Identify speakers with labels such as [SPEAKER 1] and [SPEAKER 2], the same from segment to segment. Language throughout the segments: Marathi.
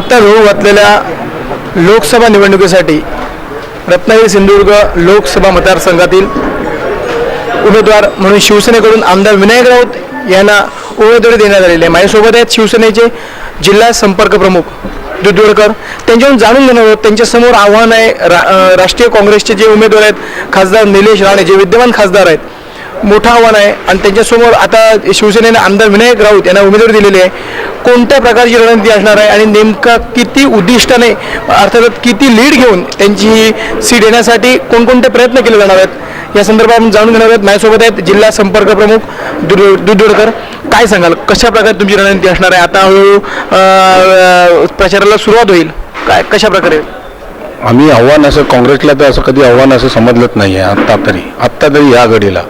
[SPEAKER 1] आता होऊ घातलेल्या लोकसभा निवडणुकीसाठी रत्नागिरी सिंधुदुर्ग लोकसभा मतदारसंघातील उमेदवार म्हणून शिवसेनेकडून आमदार विनायक राऊत यांना उमेदवारी देण्यात आलेली आहे. माझ्यासोबत आहेत शिवसेनेचे जिल्हा संपर्क प्रमुख दुधवडकर त्यांच्याहून जाणून घेणार आहोत त्यांच्यासमोर आव्हान आहे रा राष्ट्रीय काँग्रेसचे जे उमेदवार आहेत खासदार निलेश राणे जे विद्यमान खासदार आहेत. मोठं आव्हान आहे. आणि त्यांच्यासमोर आता शिवसेनेने आमदार विनायक राऊत यांना उमेदवारी दिलेली आहे. कोणत्या प्रकारची रणनीती असणार आहे आणि नेमका किती उद्दिष्टाने अर्थात किती लीड घेऊन त्यांची ही सीट येण्यासाठी कोणकोणते प्रयत्न केले जाणार आहेत? या संदर्भात आपण जाणून घेणार आहोत. माझ्यासोबत आहेत जिल्हा संपर्क प्रमुख दुध दुधवडकर काय सांगाल? कशा प्रकारे तुमची रणनीती असणार आहे? आता हळूहळू प्रचाराला सुरुवात होईल. काय कशा प्रकारे?
[SPEAKER 2] आम्ही आव्हान असं काँग्रेसला तर असं कधी आव्हान असं समजलंच नाही आहे आत्ता तरी. आत्ता तरी या घडीला.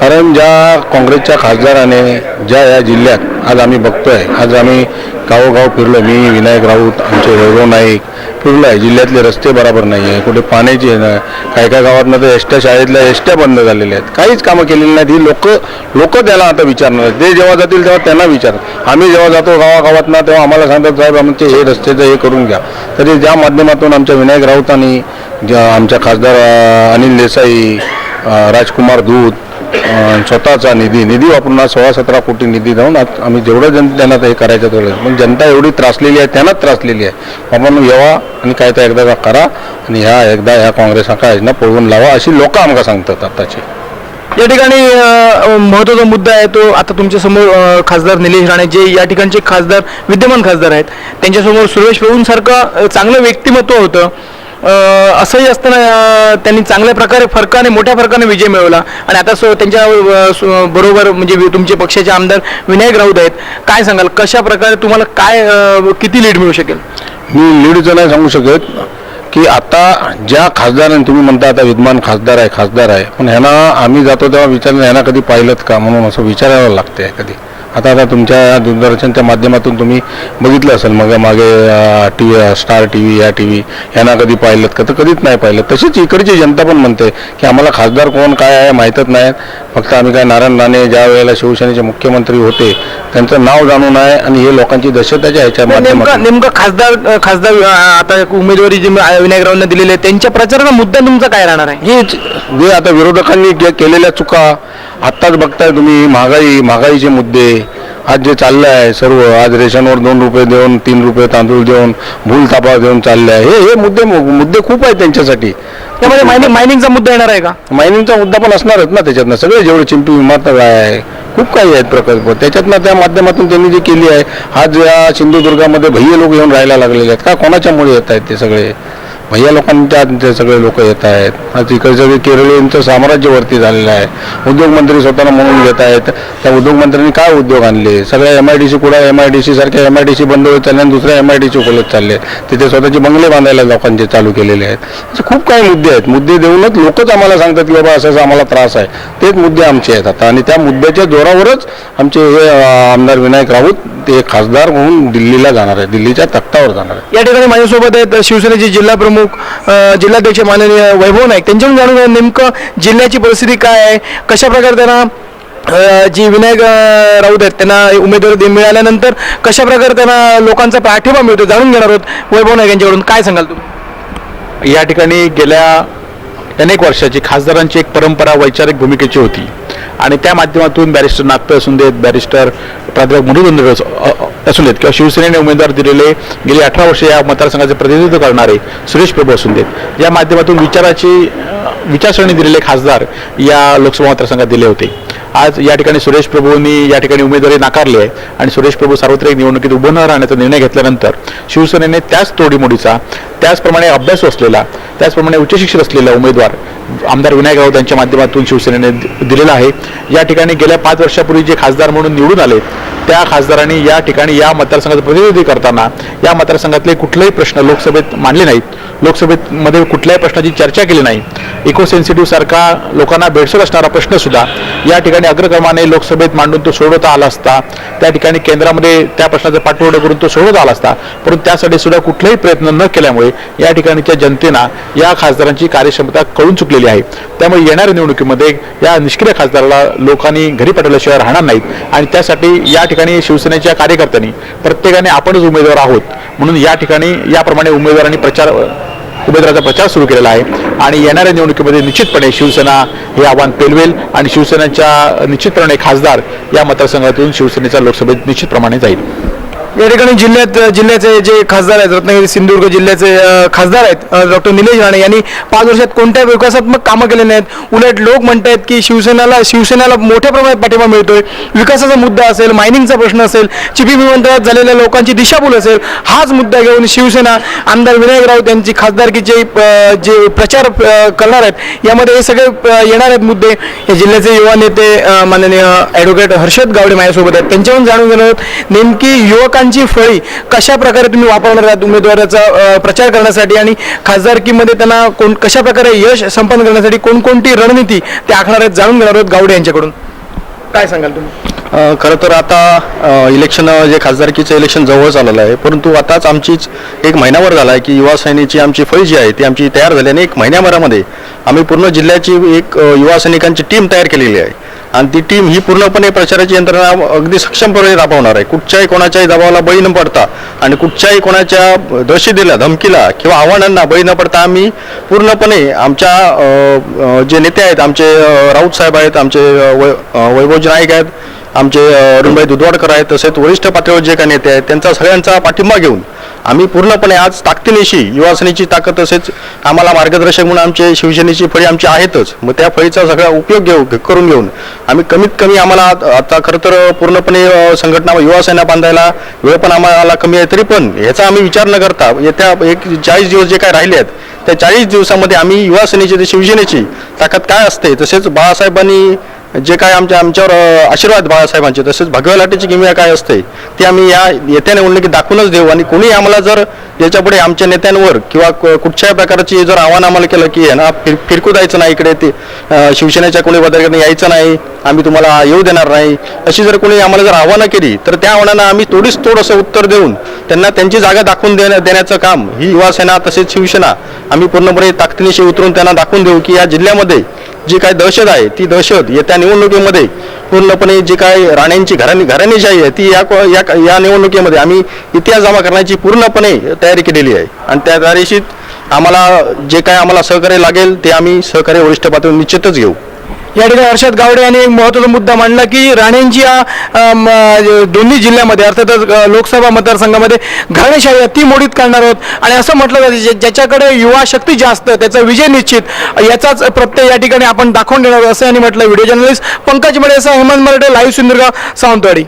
[SPEAKER 2] कारण ज्या काँग्रेसच्या खासदाराने ज्या या जिल्ह्यात आज आम्ही बघतोय आज आम्ही गावोगाव फिरलो मी विनायक राऊत आमचे वैभव नाईक फिरलो आहे जिल्ह्यातले रस्ते बरोबर नाही आहे कुठे पाण्याची नाही काही काही गावातनं तर एसट्या शाळेतल्या एसट्या बंद झालेल्या आहेत. काहीच कामं केलेली नाहीत. ही लोक लोक त्याला आता विचारणार ते जेव्हा जातील तेव्हा त्यांना विचार आम्ही जेव्हा जातो गावागावात ना तेव्हा आम्हाला सांगतात साहेब आमचे हे रस्त्याचं हे करून घ्या. तरी ज्या माध्यमातून आमच्या विनायक राऊतांनी ज्या आमच्या खासदार अनिल देसाई राजकुमार दूत स्वतःचा निधी निधी वापरून आज सोळा सतरा कोटी निधी जाऊन आज आम्ही जेवढं जन त्यांना हे करायचं तेवढं पण जनता एवढी त्रासलेली आहे त्यांनाच त्रासलेली आहे. आपण येवा आणि काय तर एकदा करा आणि ह्या एकदा ह्या काँग्रेस हा योजना पळवून लावा अशी लोक आमका सांगतात आताची.
[SPEAKER 1] या ठिकाणी महत्त्वाचा मुद्दा आहे तो आता तुमच्यासमोर खासदार निलेश राणे जे या ठिकाणचे खासदार विद्यमान खासदार आहेत त्यांच्यासमोर सुरेश प्रभूंसारखं चांगलं व्यक्तिमत्व होतं. असंही असताना त्यांनी चांगल्या प्रकारे फरकाने मोठ्या फरकाने विजय मिळवला. आणि आता सो त्यांच्या बरोबर म्हणजे तुमचे पक्षाचे आमदार विनायक राऊत आहेत. काय सांगाल कशा प्रकारे तुम्हाला काय किती लीड मिळू शकेल?
[SPEAKER 2] मी लीडचं नाही सांगू शकत की आता ज्या खासदारांनी तुम्ही म्हणता आता विद्यमान खासदार आहे खासदार आहे पण ह्यांना आम्ही जातो तेव्हा विचारलं ह्यांना कधी पाहिलं का? म्हणून असं विचारायला लागते कधी. आता आता तुमच्या दूरदर्शनच्या माध्यमातून तुम्ही बघितलं असेल मग मागे T V star T V या टी व्ही यांना कधी पाहिलं का? तर कधीच नाही पाहिलं तशीच इकडची जनता पण म्हणते की आम्हाला खासदार कोण काय आहे माहीतच नाही. फक्त आम्ही काय नारायण राणे ज्या वेळेला शिवसेनेचे मुख्यमंत्री होते त्यांचं नाव जाणून आहे आणि हे लोकांची दशताच्या ह्याच्या माध्यमातून.
[SPEAKER 1] नेमका खासदार खासदार आता उमेदवारी जी विनायक राऊतांना दिलेली आहे त्यांच्या प्रचाराचा मुद्दा तुमचा काय राहणार आहे?
[SPEAKER 2] हेच जे आता विरोधकांनी केलेल्या चुका आत्ताच बघताय तुम्ही महागाई महागाईचे मुद्दे आज जे चाललं आहे सर्व आज रेशनवर दोन रुपये देऊन तीन रुपये तांदूळ देऊन भूल तापा देऊन चालले आहे हे हे मुद्दे मुद्दे खूप आहेत त्यांच्यासाठी.
[SPEAKER 1] त्यामध्ये मायनिंग मायनिंगचा मुद्दा येणार आहे का?
[SPEAKER 2] मायनिंगचा मुद्दा पण असणारच ना त्याच्यातनं. सगळे जेवढे चिंपी विमारत आहे खूप काही आहेत प्रकल्प. त्याच्यातनं त्या माध्यमातून त्यांनी जी केली आहे आज या सिंधुदुर्गामध्ये भैया लोक येऊन राहायला लागलेले आहेत का कोणाच्यामुळे येत आहेत ते सगळे? भैया लोकांच्या सगळे लोक येत आहेत. आज इकडचं जे केरळींचं साम्राज्यवरती झालेलं आहे उद्योगमंत्री स्वतःला म्हणून घेत आहेत. त्या उद्योगमंत्र्यांनी काय उद्योग आणले? सगळ्या एम आय डी सी कुठं एम आय डी सी सारख्या एम आय डी सी बंद होत चालले आणि दुसऱ्या एम आय डी सी खोलत चालले. तिथे स्वतःचे बंगले बांधायला लोकांचे चालू केलेले आहेत. असे खूप काही मुद्दे आहेत. मुद्दे देऊनच लोकच आम्हाला सांगतात की बाबा असं असं आम्हाला त्रास आहे. तेच मुद्दे आमचे आहेत आता. आणि त्या मुद्द्याच्या जोरावरच आमचे हे आमदार विनायक राऊत ते खासदार म्हणून दिल्लीला जाणार आहे दिल्लीच्या तख्तावर जाणार आहे
[SPEAKER 1] या ठिकाणी माझ्यासोबत आहेत शिवसेनेचे जिल्हा प्रमुख प्रमुख जिल्हाध्यक्ष माननीय वैभव नाईक. त्यांच्याकडून जाणून घ्या नेमकं जिल्ह्याची परिस्थिती काय आहे कशा प्रकारे त्यांना जी विनायक राऊत आहेत त्यांना उमेदवारी मिळाल्यानंतर कशा प्रकारे त्यांना लोकांचा पाठिंबा मिळतो जाणून घेणार आहोत वैभव नाईक यांच्याकडून. काय सांगाल तुम्ही?
[SPEAKER 3] या ठिकाणी गेल्या अनेक वर्षाची खासदारांची एक परंपरा वैचारिक भूमिकेची होती. आणि त्या माध्यमातून बॅरिस्टर नागपूर असून देत बॅरिस्टर प्राध्यापक मधुबंद असून देत किंवा शिवसेनेने उमेदवार दिलेले गेली अठरा वर्षे या मतदारसंघाचे प्रतिनिधित्व करणारे सुरेश प्रभू असून देत. या माध्यमातून विचाराची विचारसरणी दिलेले खासदार या लोकसभा मतदारसंघात दिले होते. आज या ठिकाणी सुरेश प्रभूंनी या ठिकाणी उमेदवारी नाकारली आहे आणि सुरेश प्रभू सार्वत्रिक निवडणुकीत उभं न राहण्याचा निर्णय घेतल्यानंतर शिवसेनेने त्याच तोडीमोडीचा त्याचप्रमाणे अभ्यास असलेला त्याचप्रमाणे उच्च शिक्षित असलेला उमेदवार आमदार विनायक राऊत यांच्या माध्यमातून शिवसेनेने दिलेला आहे. या ठिकाणी गेल्या पाच वर्षापूर्वी जे खासदार म्हणून निवडून आले त्या खासदारांनी या ठिकाणी या मतदारसंघाचं प्रतिनिधी करताना या मतदारसंघातले कुठलेही प्रश्न लोकसभेत मांडले नाहीत. लोकसभेत मध्ये कुठल्याही प्रश्नाची चर्चा केली नाही. इको सेन्सिटिव्ह सारखा लोकांना भेडसोड असणारा प्रश्नसुद्धा या ठिकाणी अग्रक्रमाने लोकसभेत मांडून तो सोडवता आला असता त्या ठिकाणी केंद्रामध्ये त्या प्रश्नाचा पाठपुरावा करून तो सोडवता आला असता परंतु त्यासाठी सुद्धा कुठलाही प्रयत्न न केल्यामुळे या ठिकाणीच्या जनतेना या खासदारांची कार्यक्षमता कळून चुकलेली आहे. त्यामुळे येणाऱ्या निवडणुकीमध्ये या निष्क्रिय खासदाराला लोकांनी घरी पाठवल्याशिवाय राहणार नाहीत आणि त्यासाठी या ठिकाणी शिवसेनेच्या कार्यकर्त्यांनी प्रत्येकाने आपणच उमेदवार आहोत. म्हणून या ठिकाणी याप्रमाणे उमेदवारांनी प्रचार उमेदवाराचा प्रचार सुरू केलेला आहे. आणि येणाऱ्या निवडणुकीमध्ये निश्चितपणे शिवसेना हे आव्हान पेलवेल आणि शिवसेनेच्या निश्चितपणे खासदार या मतदारसंघातून शिवसेनेचा लोकसभेत निश्चितप्रमाणे जाईल.
[SPEAKER 1] या ठिकाणी जिल्ह्यात जिल्ह्याचे जे खासदार आहेत रत्नागिरी सिंधुदुर्ग जिल्ह्याचे खासदार आहेत डॉक्टर निलेश राणे यांनी पाच वर्षात कोणत्या विकासात्मक कामं केले नाहीत. उलट लोक म्हणतायत की शिवसेनेला शिवसेनेला मोठ्या प्रमाणात पाठिंबा मिळतोय. विकासाचा मुद्दा असेल मायनिंगचा प्रश्न असेल चिपी विमानतळात झालेल्या लोकांची दिशाभूल असेल हाच मुद्दा घेऊन शिवसेना आमदार विनायक राऊत यांची खासदारकीचे जे प्रचार करणार आहेत यामध्ये हे सगळे येणार आहेत मुद्दे. हे जिल्ह्याचे युवा नेते माननीय ॲडव्होकेट हर्षद गावडे माझ्यासोबत आहेत. त्यांच्याहून जाणून घेणार आहोत नेमकी युवकांची फळी कशा प्रकारे तुम्ही वापरणार आहात उमेदवाराचा प्रचार करण्यासाठी आणि खासदारकीमध्ये त्यांना कोण कशा प्रकारे यश संपन्न करण्यासाठी कोणकोणती रणनीती ते आखणार आहेत जाणून घेणार आहोत गावडे यांच्याकडून. काय सांगाल तुम्ही?
[SPEAKER 4] खरं तर आता इलेक्शन जे खासदारकीचं इलेक्शन जवळ आलेलं आहे. परंतु आताच आमचीच एक महिनाभर झाला आहे की युवा सैनिकची आमची फळी जी आहे ती आमची तयार झाली आणि एक महिन्याभरामध्ये आम्ही पूर्ण जिल्ह्याची एक युवा सैनिकांची टीम तयार केलेली आहे. आणि ती टीम ही पूर्णपणे प्रचाराची यंत्रणा अगदी सक्षमपणे राबवणार आहे. कुठच्याही कोणाच्याही दबावाला बळी न पडता आणि कुठच्याही कोणाच्या दहशतीला धमकीला किंवा आव्हानांना बळी न पडता आम्ही पूर्णपणे आमच्या जे नेते आहेत आमचे राऊत साहेब आहेत आमचे वै वैभवजी नाईक आहेत आमचे अरुणभाई दुधवाडकर आहेत तसेच वरिष्ठ पातळीवर जे काही नेते आहेत त्यांचा सगळ्यांचा पाठिंबा घेऊन आम्ही पूर्णपणे आज ताकदीनिशी युवासेनेची ताकद तसेच आम्हाला मार्गदर्शक म्हणून आमचे शिवसेनेची फळी आमची आहेतच. मग त्या फळीचा सगळा उपयोग घेऊ करून घेऊन आम्ही कमीत कमी आम्हाला आत- खरं तर पूर्णपणे संघटना युवासेना बांधायला वेळ पण आम्हाला कमी आहे तरी पण ह्याचा आम्ही विचार न करता येत्या एक चाळीस दिवस जे काय राहिले आहेत त्या चाळीस दिवसामध्ये आम्ही युवासेनेची ते शिवसेनेची ताकद काय असते? तसेच बाळासाहेबांनी जे काय आमच्या आमच्यावर आशीर्वाद बाळासाहेबांचे तसेच भगव्या लाटेची किमया काय असते ती आम्ही या येत्या निवडणुकीत दाखवूनच देऊ. आणि कोणी आम्हाला जर याच्यापुढे आमच्या नेत्यांवर किंवा कुठच्याही प्रकारची जर आव्हान आम्हाला केलं की आहे ना फिर फिरकू द्यायचं नाही इकडे ते शिवसेनेच्या कोणी वगैरे यायचं नाही आम्ही तुम्हाला येऊ देणार नाही अशी जर कोणी आम्हाला जर आव्हानं केली तर त्या आव्हानांना आम्ही तोडीस तोड असं उत्तर देऊन त्यांना त्यांची जागा दाखवून देण्या देण्याचं काम ही युवासेना तसेच शिवसेना आम्ही पूर्णपणे ताकदीनिशी उतरून त्यांना दाखवून देऊ की या जिल्ह्यामध्ये जी काय दहशत आहे ती दहशत येत्या निवडणुकीमध्ये पूर्णपणे जी काय राण्यांची घराणी घराणीशाही आहे ती या या या निवडणुकीमध्ये आम्ही इतिहास जमा करण्याची पूर्णपणे तयारी केलेली आहे. आणि त्या तयारीशीत आम्हाला जे काय आम्हाला सहकार्य लागेल ते आम्ही सहकार्य वरिष्ठ पातळीवर निश्चितच घेऊ.
[SPEAKER 1] या ठिकाणी हर्षद गावडे यांनी एक महत्त्वाचा मुद्दा मांडला की राणेंची या दोन्ही जिल्ह्यामध्ये अर्थातच लोकसभा मतदारसंघामध्ये घराणेशाही ती मोडीत काढणार आहोत. आणि असं म्हटलं जातं ज्याच्याकडे युवा शक्ती जास्त त्याचा विजय निश्चित याचाच प्रत्यय या ठिकाणी आपण दाखवून देणार असं यांनी म्हटलं. Video journalist Pankaj Madesa Hemant Marathe live Sindhudurg Sawantwadi.